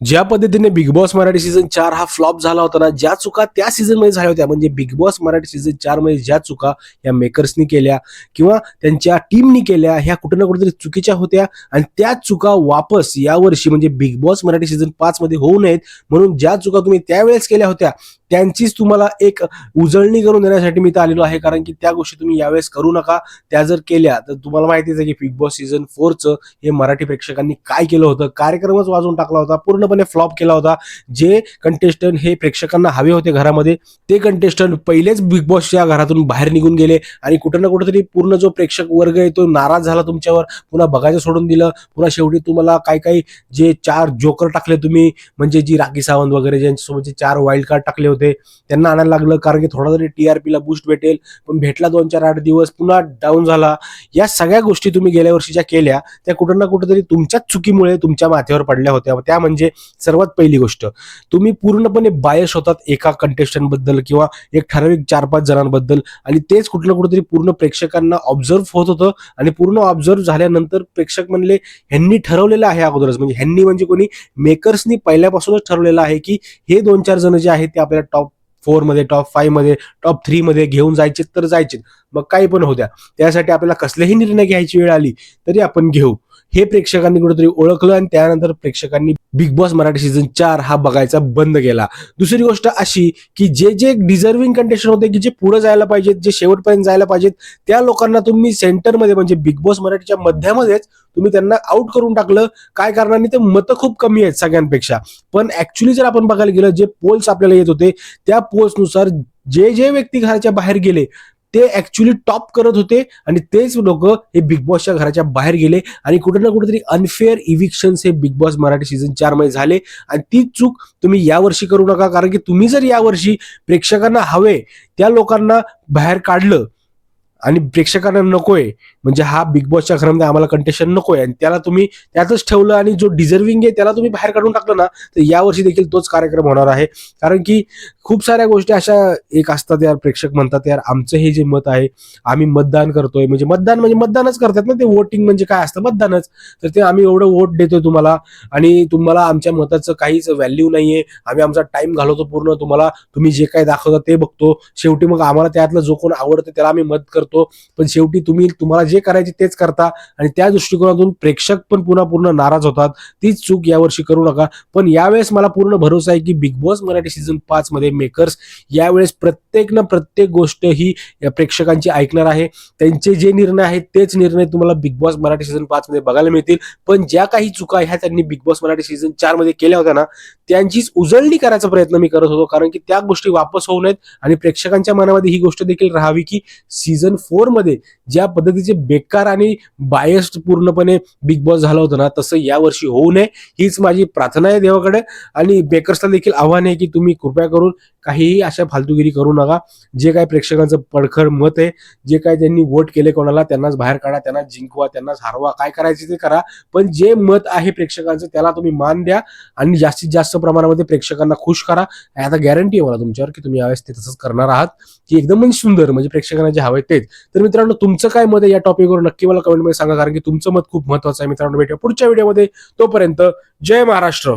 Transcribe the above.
ज्या पद्धतीने big boss Marathi season चार हा फ्लॉप झाला होता ना ज्या चुका त्या सीझनमध्ये झाल्या होत्या म्हणजे बिग बॉस मराठी सीझन चारमध्ये ज्या चुका या मेकर्सनी केल्या किंवा त्यांच्या टीमनी केल्या ह्या कुठे ना कुठेतरी चुकीच्या होत्या आणि त्या चुका वापस यावर्षी म्हणजे बिग बॉस मराठी सीझन पाचमध्ये होऊ नयेत. म्हणून ज्या चुका तुम्ही त्यावेळेस केल्या होत्या त्यांचीच तुम्हाला एक उजळणी करून देण्यासाठी मी इथं आलेलो आहे. कारण की त्या गोष्टी तुम्ही यावेळेस करू नका. त्या जर केल्या तर तुम्हाला माहितीच आहे की बिग बॉस सीझन फोरचं हे मराठी प्रेक्षकांनी काय केलं होतं? कार्यक्रमच वाजवून टाकला होता. पूर्ण पूर्णपणे फ्लॉप केला होता. जे कंटेस्टंट हे प्रेक्षकांना हवे होते घरामध्ये ते कंटेस्टंट पहिलेच बिग बॉसच्या घरातून बाहेर निघून गेले आणि कुठं ना कुठंतरी पूर्ण जो प्रेक्षक वर्ग आहे तो नाराज झाला तुमच्यावर. पुन्हा बघायचं सोडून दिलं. पुन्हा शेवटी तुम्हाला काय काही जे चार जोकर टाकले तुम्ही म्हणजे जी राखी सावंत वगैरे ज्यांच्यासोबत जे चार वाईल्ड कार्ड टाकले होते त्यांना आणायला लागलं. कारण की थोडा तरी टीआरपीला बूस्ट भेटेल. पण भेटला दोन चार आठ दिवस पुन्हा डाऊन झाला. या सगळ्या गोष्टी तुम्ही गेल्या वर्षी ज्या केल्या त्या कुठं ना कुठंतरी तुमच्याच चुकीमुळे तुमच्या माथ्यावर पडल्या होत्या. त्या म्हणजे सर्वात पहिली गोष्ट तुम्ही पूर्णपणे बायस होतात एका कंटेस्टंटबद्दल किंवा एक ठराविक चार पाच जणांबद्दल आणि तेच कुठं कुठेतरी पूर्ण प्रेक्षकांना ऑब्झर्व होत होतं आणि पूर्ण ऑब्झर्व झाल्यानंतर प्रेक्षक म्हणले ह्यांनी ठरवलेलं आहे अगोदरच. म्हणजे ह्यांनी म्हणजे कोणी मेकर्सनी पहिल्यापासूनच ठरवलेलं आहे की हे दोन चार जण जे आहेत ते आपल्याला टॉप फोरमध्ये टॉप फाईव्हमध्ये टॉप थ्री मध्ये घेऊन जायचे तर जायचे मग काही पण होत्या त्यासाठी आपल्याला कसलेही निर्णय घ्यायची वेळ आली तरी आपण घेऊ. हे प्रेक्षकांनी कुठेतरी ओळखलं आणि त्यानंतर प्रेक्षकांनी बिग बॉस मराठी सीझन चार हा बघायचा बंद केला. दुसरी गोष्ट अशी की जे जे डिझर्विंग कंटेस्टंट होते की जे पुढे जायला पाहिजेत जे शेवटपर्यंत जायला पाहिजेत त्या लोकांना तुम्ही सेंटरमध्ये म्हणजे बिग बॉस मराठीच्या मध्यामध्येच तुम्ही त्यांना आउट करून टाकलं. काय कारणाने ते मतं खूप कमी आहेत सगळ्यांपेक्षा. पण ऍक्च्युली जर आपण बघायला गेलं जे पोल्स आपल्याला येत होते त्या पोल्सनुसार जे जे व्यक्ती घराच्या बाहेर गेले ते ऍक्च्युली टॉप करत होते आणि तेच लोक हे बिग बॉसच्या घराच्या बाहेर गेले आणि कुठे ना कुठेतरी अनफेअर इव्हिक्शन्स हे बिग बॉस मराठी सीझन चारमध्ये झाले. आणि ती चूक तुम्ही यावर्षी करू नका कारण की तुम्ही जर यावर्षी प्रेक्षकांना हवे त्या लोकांना बाहेर काढलं आणि प्रेक्षकांना नकोय. म्हणजे हा बिग बॉसच्या घरामध्ये आम्हाला कंटेशन नकोय. आणि त्याला तुम्ही त्यातच ठेवलं आणि जो डिझर्विंग आहे त्याला तुम्ही बाहेर काढून टाकलं ना तर यावर्षी देखील तोच कार्यक्रम होणार आहे. कारण की खूप साऱ्या गोष्टी अशा एक असतात यार प्रेक्षक म्हणतात यार आमचं हे जे मत आहे आम्ही मतदान करतोय. म्हणजे मतदान म्हणजे मतदानच करतात ना ते वोटिंग म्हणजे काय असतं? मतदानच. तर ते आम्ही एवढं वोट देतोय तुम्हाला आणि तुम्हाला आमच्या मताचं काहीच व्हॅल्यू नाहीये. आम्ही आमचा टाइम घालवतो पूर्ण. तुम्हाला तुम्ही जे काही दाखवता ते बघतो. शेवटी मग आम्हाला त्यातलं जो कोण आवडतं त्याला आम्ही मत करतो. पण शेवटी तुम्ही तुम्हाला जे करायचे तेच करता आणि त्या दृष्टिकोनातून प्रेक्षक पण पुन्हा पूर्ण नाराज होतात. तीच चूक यावर्षी करू नका. पण यावेळेस मला पूर्ण भरोसा आहे की बिग बॉस मराठी सीझन पाच मध्ये मेकर्स यावेळेस प्रत्येक ना प्रत्येक गोष्ट ही प्रेक्षकांची ऐकणार आहे. त्यांचे जे निर्णय आहेत तेच निर्णय तुम्हाला बिग बॉस मराठी सीझन पाच मध्ये बघायला मिळतील. पण ज्या काही चुका ह्या त्यांनी बिग बॉस मराठी सीझन चारमध्ये केल्या होत्या ना त्यांचीच उजळणी करायचा प्रयत्न मी करत होतो. कारण की त्या गोष्टी वापस होऊ नयेत आणि प्रेक्षकांच्या मनामध्ये ही गोष्ट देखील राहावी की सीझन फोरमध्ये ज्या पद्धतीचे बेकार आणि बायस्ड पूर्णपणे बिग बॉस झालं होतं ना तसं यावर्षी होऊ नये हीच माझी प्रार्थना आहे देवाकडे. आणि बेकर्सला देखील आव्हान आहे की तुम्ही कृपया करून काहीही अशा फालतूगिरी करू नका. जे काय प्रेक्षकांचं पडखर मत आहे जे काय त्यांनी वोट केले कोणाला त्यांनाच बाहेर काढा त्यांना जिंकवा त्यांनाच हरवा काय करायचे ते करा. पण जे मत आहे प्रेक्षकांचं त्याला तुम्ही मान द्या आणि जास्तीत जास्त प्रमाणामध्ये प्रेक्षकांना खुश करा. आता गॅरंटी आहे मला तुमच्यावर की तुम्ही यावेळेस ते तसंच करणार आहात की एकदम म्हणजे सुंदर म्हणजे प्रेक्षकांना जे हवे तेच. तर मित्रांनो तुमचं काय मत आहे या टॉपिकवर नक्की मला कमेंटमध्ये सांगा कारण की तुमचं मत खूप महत्वाचं आहे मित्रांनो. भेटूया पुढच्या व्हिडिओमध्ये तोपर्यंत जय महाराष्ट्र.